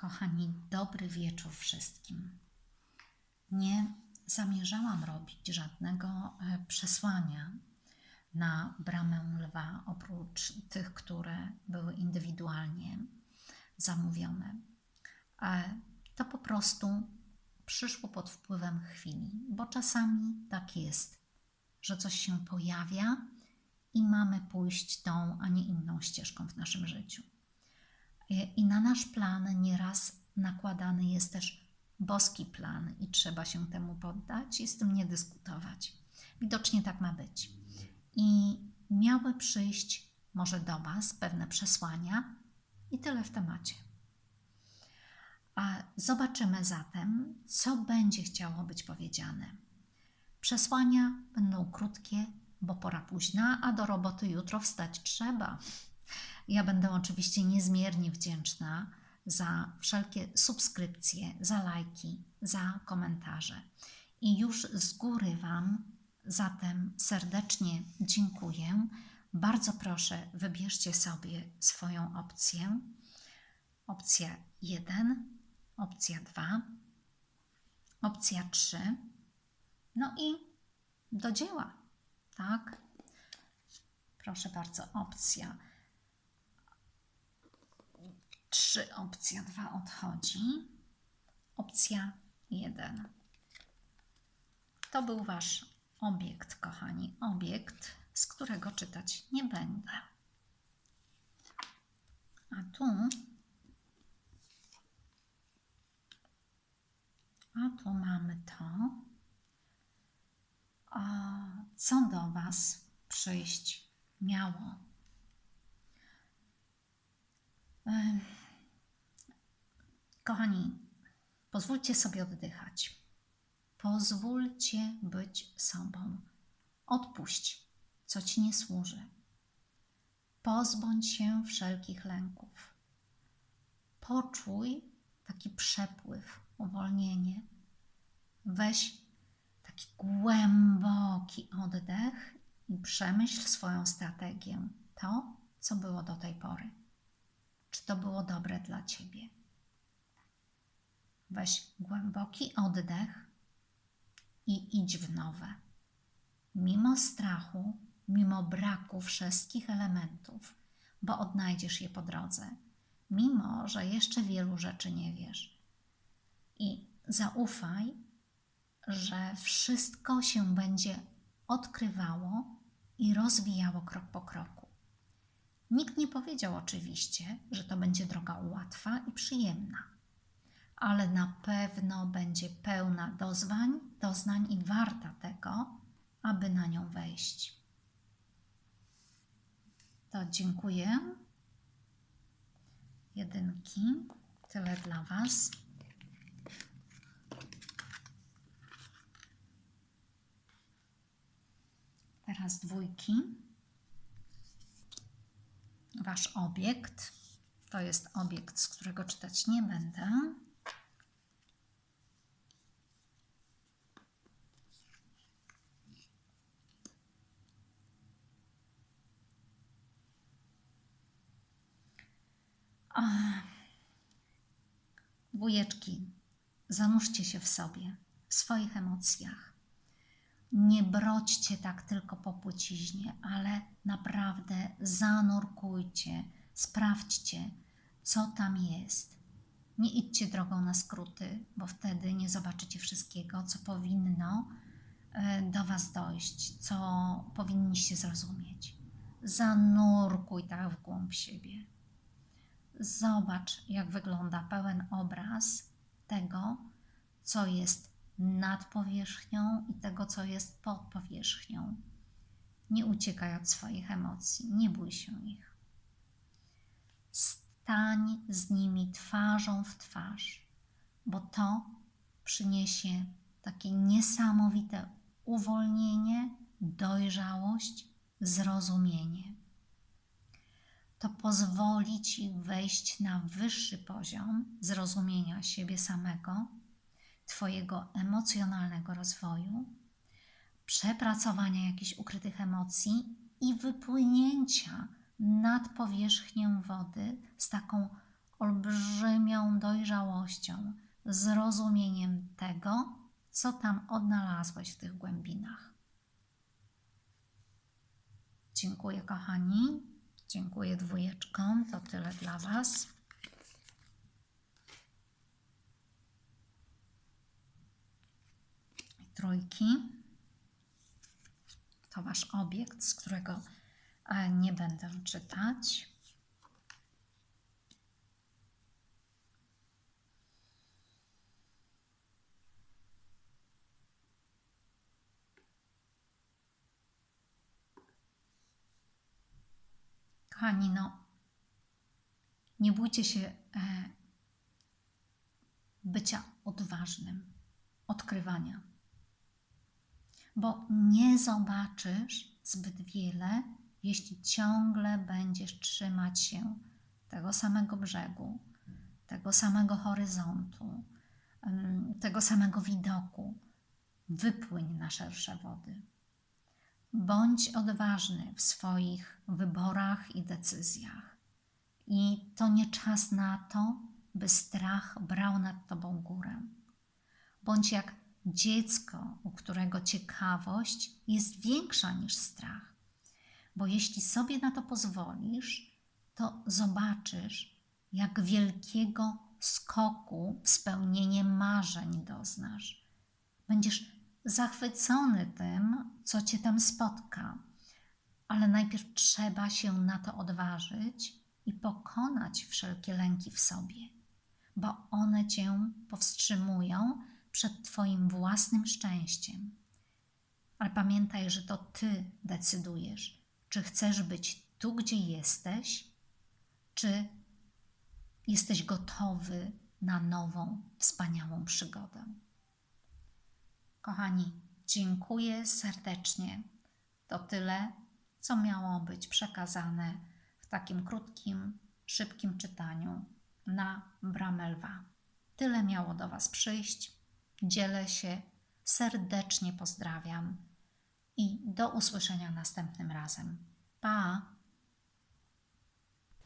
Kochani, dobry wieczór wszystkim. Nie zamierzałam robić żadnego e, przesłania na bramę lwa, oprócz tych, które były indywidualnie zamówione. To po prostu przyszło pod wpływem chwili, bo czasami tak jest, że coś się pojawia i mamy pójść tą, a nie inną ścieżką w naszym życiu. I na nasz plan nieraz nakładany jest też boski plan i trzeba się temu poddać i z tym nie dyskutować. Widocznie tak ma być. I miały przyjść może do Was pewne przesłania i tyle w temacie. A zobaczymy zatem, co będzie chciało być powiedziane. Przesłania będą krótkie, bo pora późna, a do roboty jutro wstać trzeba. Ja będę oczywiście niezmiernie wdzięczna za wszelkie subskrypcje, za lajki, za komentarze. I już z góry Wam zatem serdecznie dziękuję. Bardzo proszę, wybierzcie sobie swoją opcję. Opcja 1, opcja 2, opcja 3. No i do dzieła, tak? Proszę bardzo, opcja 3, opcja 2 odchodzi. Opcja 1. To był Wasz obiekt, kochani. Obiekt, z którego czytać nie będę. A tu a tu mamy to, co do Was przyjść miało. Kochani, pozwólcie sobie oddychać. Pozwólcie być sobą. Odpuść, co ci nie służy. Pozbądź się wszelkich lęków. Poczuj taki przepływ, uwolnienie. Weź taki głęboki oddech i przemyśl swoją strategię. To, co było do tej pory. Czy to było dobre dla ciebie? Weź głęboki oddech i idź w nowe. Mimo strachu, mimo braku wszystkich elementów, bo odnajdziesz je po drodze, mimo że jeszcze wielu rzeczy nie wiesz. I zaufaj, że wszystko się będzie odkrywało i rozwijało krok po kroku. Nikt nie powiedział oczywiście, że to będzie droga łatwa i przyjemna ale na pewno będzie pełna dozwań, doznań i warta tego, aby na nią wejść. To dziękuję. Jedynki, tyle dla Was. Teraz dwójki. Wasz obiekt. To jest obiekt, z którego czytać nie będę. Wujeczki, zanurzcie się w sobie, w swoich emocjach. Nie brodźcie tak tylko po płciźnie, ale naprawdę zanurkujcie, sprawdźcie, co tam jest. Nie idźcie drogą na skróty, bo wtedy nie zobaczycie wszystkiego, co powinno e, do Was dojść, co powinniście zrozumieć. Zanurkuj tak w głąb siebie. Zobacz, jak wygląda pełen obraz tego, co jest nad powierzchnią i tego, co jest pod powierzchnią. Nie uciekaj od swoich emocji, nie bój się ich. Stań z nimi twarzą w twarz, bo to przyniesie takie niesamowite uwolnienie, dojrzałość, zrozumienie to pozwoli Ci wejść na wyższy poziom zrozumienia siebie samego, Twojego emocjonalnego rozwoju, przepracowania jakichś ukrytych emocji i wypłynięcia nad powierzchnię wody z taką olbrzymią dojrzałością, zrozumieniem tego, co tam odnalazłeś w tych głębinach. Dziękuję, kochani. Dziękuję dwójeczkom. To tyle dla Was. Trójki. To Wasz obiekt, z którego e, nie będę czytać. Kochani, no, nie bójcie się e, bycia odważnym, odkrywania, bo nie zobaczysz zbyt wiele, jeśli ciągle będziesz trzymać się tego samego brzegu, tego samego horyzontu, tego samego widoku. Wypłyń na szersze wody. Bądź odważny w swoich wyborach i decyzjach. I to nie czas na to, by strach brał nad tobą górę. Bądź jak dziecko, którego ciekawość jest większa niż strach. Bo jeśli sobie na to pozwolisz, to zobaczysz, jak wielkiego skoku w spełnienie marzeń doznasz. Będziesz zachwycony tym, co cię tam spotka, ale najpierw trzeba się na to odważyć i pokonać wszelkie lęki w sobie, bo one cię powstrzymują przed Twoim własnym szczęściem. Ale pamiętaj, że to Ty decydujesz, czy chcesz być tu, gdzie jesteś, czy jesteś gotowy na nową, wspaniałą przygodę. Kochani, dziękuję serdecznie. To tyle, co miało być przekazane w takim krótkim, szybkim czytaniu na bramę lwa. Tyle miało do Was przyjść. Dzielę się, serdecznie pozdrawiam i do usłyszenia następnym razem. Pa!